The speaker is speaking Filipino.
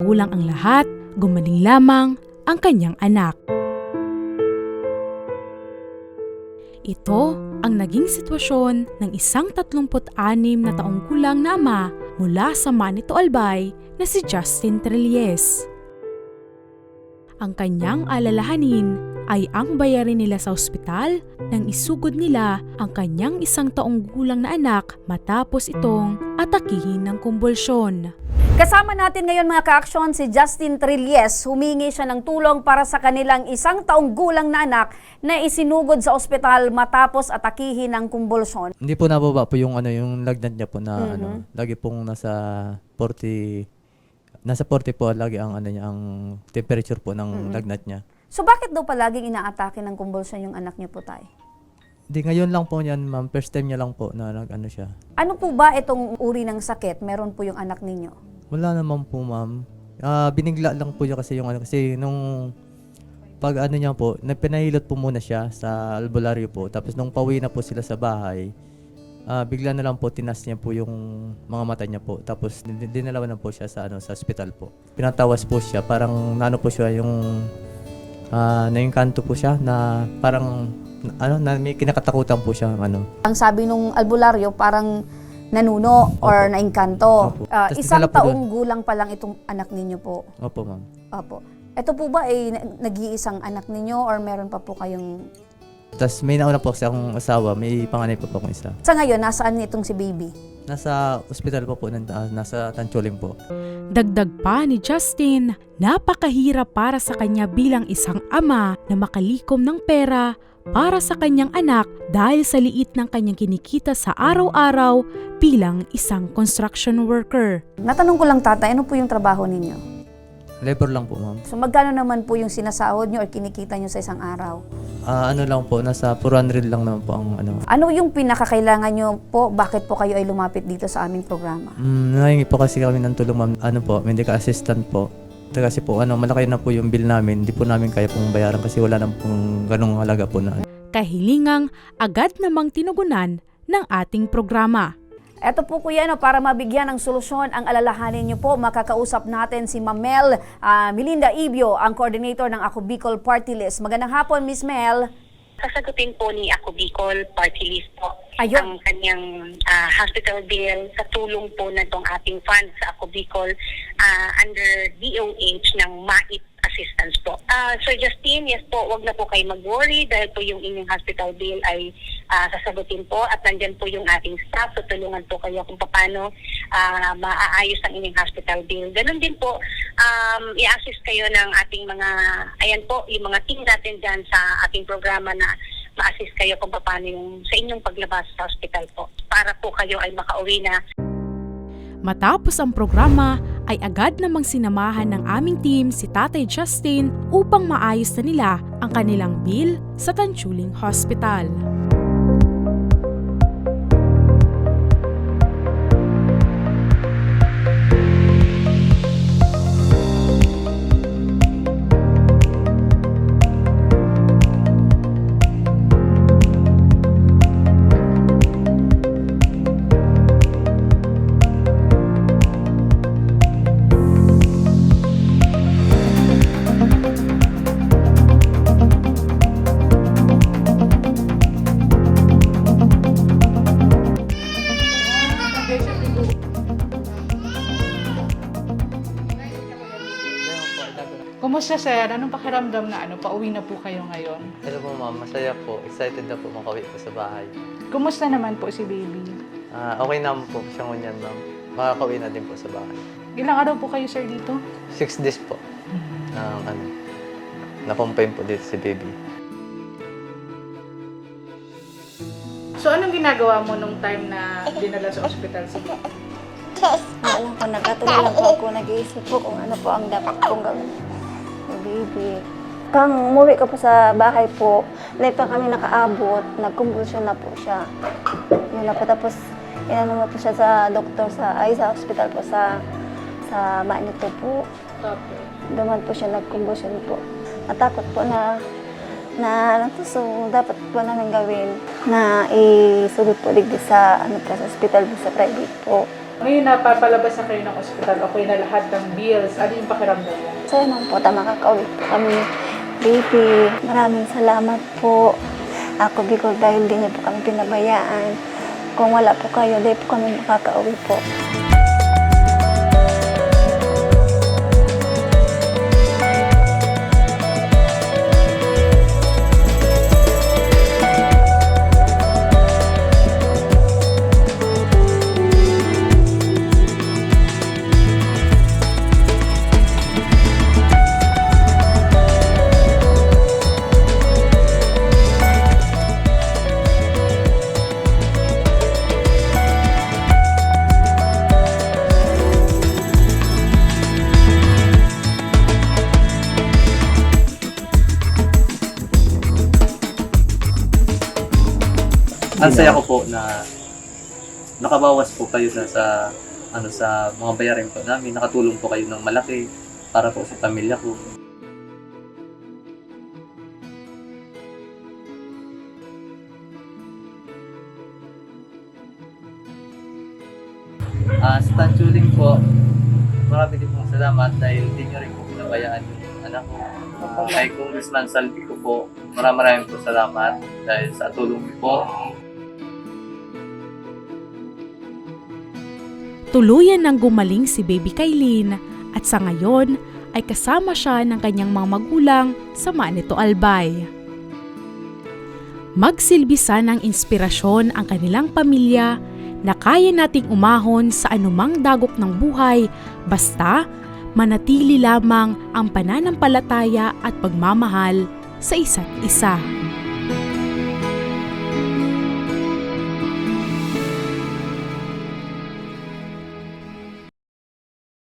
Kulang ang lahat, gumaling lamang ang kanyang anak. Ito ang naging sitwasyon ng isang 36 na taong gulang na ama mula sa Manito Albay na si Justin Trillies. Ang kanyang alalahanin ay ang bayarin nila sa ospital nang isugod nila ang kanyang isang taong gulang na anak matapos itong atakihin ng kumbulsyon. Kasama natin ngayon mga ka-aksyon si Justin Trillies. Humingi siya ng tulong para sa kanilang isang taong gulang na anak na isinugod sa ospital matapos atakihin ng kumbulsyon. Hindi po nababa po yung ano yung lagnat niya po na Mhm. ano, lagi pong nasa 40 nasa 40 po lagi ang ano niya ang temperature po ng lagnat niya. So bakit daw palaging inaatake ng kumbulsyon yung anak niyo po tay? Di ngayon lang po niyan, ma'am. First time niya lang po na nag ano siya. Ano po ba itong uri ng sakit meron po yung anak ninyo? Wala naman po, ma'am. Ah, binigla lang po niya kasi yung ano kasi nung pag ano niya po, nagpinahilot po muna siya sa albularyo po. Tapos nung pauwi na po sila sa bahay, ah, bigla na lang po tinas niya po yung mga mata niya po. Tapos din- dinalawan na po siya sa ano sa ospital po. Pinatawas po siya, parang nano po siya yung ah naingkanto po siya na parang ano na may kinakatakutan po siya ano. Ang sabi nung albularyo parang nanuno or Opo. naingkanto. Opo. Ah, Tas isang dinala po taong gulang pa lang itong anak ninyo po. Opo, ma'am. Opo. Ito po ba ay na- nag-iisang anak ninyo or meron pa po kayong... Tapos may nauna po kasi akong asawa, may panganay pa po akong isa. Sa ngayon, nasaan itong si baby? Nasa ospital pa po, nanda- ah, nasa Tanchuling po. Dagdag pa ni Justin, napakahirap para sa kanya bilang isang ama na makalikom ng pera para sa kanyang anak dahil sa liit ng kanyang kinikita sa araw-araw bilang isang construction worker. Natanong ko lang tatay, ano po yung trabaho ninyo? Labor lang po, ma'am. So magkano naman po yung sinasahod nyo or kinikita nyo sa isang araw? Ah, ano lang po, nasa 400 lang naman po ang ano. Ano yung pinakakailangan nyo po? Bakit po kayo ay lumapit dito sa aming programa? Mm, nahingi po kasi kami ng tulong, ma'am. Ano po, medical assistant po. Ito Kasi po, ano, malaki na po yung bill namin. Hindi po namin kaya pong bayaran kasi wala na pong ganong halaga po na. Kahilingang agad namang tinugunan ng ating programa. Eto po kuya, no, para mabigyan ng solusyon ang alalahanin nyo po, makakausap natin si Mamel ah, Melinda Ibio, ang coordinator ng Ako Bicol Party List. Magandang hapon, Miss Mel. sasagutin po ni Ako Bicol Party List po Ayun. ang kanyang ah, hospital bill sa tulong po na itong ating fund sa Ako Bicol ah, under DOH ng MAIT assistance po. Ah, Sir Justin, yes po, wag na po kayo mag-worry dahil po yung inyong hospital bill ay ah, sasagutin po at nandyan po yung ating staff. So tulungan po kayo kung paano ah, maaayos ang inyong hospital bill. Ganon din po, um, i-assist kayo ng ating mga, ayan po, yung mga team natin dyan sa ating programa na ma-assist kayo kung paano yung sa inyong paglabas sa hospital po para po kayo ay makauwi na Matapos ang programa ay agad namang sinamahan ng aming team si Tatay Justin upang maayos na nila ang kanilang bill sa Tanchuling Hospital. Kumusta sir? Anong pakiramdam na ano, pauwi na po kayo ngayon? Hello po, ma'am. Masaya po. Excited na po makauwi po sa bahay. Kumusta naman po si baby? Ah, okay naman po siya ngunyan, ma'am. Makakauwi na din po sa bahay. Ilang araw po kayo sir dito? Six days po. Ang ano, nakumpain po dito si baby. So anong ginagawa mo nung time na dinala sa ospital si baby? Alam ko, nagkatuloy lang po ako. Nag-iisip po kung ano po ang dapat kong gawin. Baby. Kang umuwi ko po sa bahay po, hindi pa kami nakaabot, nagkumbulsyon na po siya. Yun na po, tapos inano mo po siya sa doktor sa, ay sa hospital po sa sa Manito po. Okay. Duman po siya nagkumbulsyon po. Natakot po na na ano to, so dapat po namin gawin na isulod po digdi sa ano po sa hospital po sa private po. Ngayon napapalabas na kayo ng ospital, okay na lahat ng bills. Ano yung pakiramdam mo? Saya naman po, ta makakauwi po kami. Baby, maraming salamat po. Ako, Bicol, dahil di niyo po kami pinabayaan. Kung wala po kayo, di po kami makakauwi po. Ang saya ko po na nakabawas po kayo sa, sa ano sa mga bayarin po namin. Nakatulong po kayo ng malaki para po sa pamilya ko. Ah, sa Tanchuling po, marami din pong salamat dahil hindi nyo rin po pinabayaan yung anak ko. Kay Congressman Salvi ko po, maraming maraming po salamat dahil sa tulong niyo po. Tuluyan nang gumaling si Baby Kailin at sa ngayon ay kasama siya ng kanyang mga magulang sa Manito Albay. Magsilbi ng inspirasyon ang kanilang pamilya na kaya nating umahon sa anumang dagok ng buhay basta manatili lamang ang pananampalataya at pagmamahal sa isa't isa.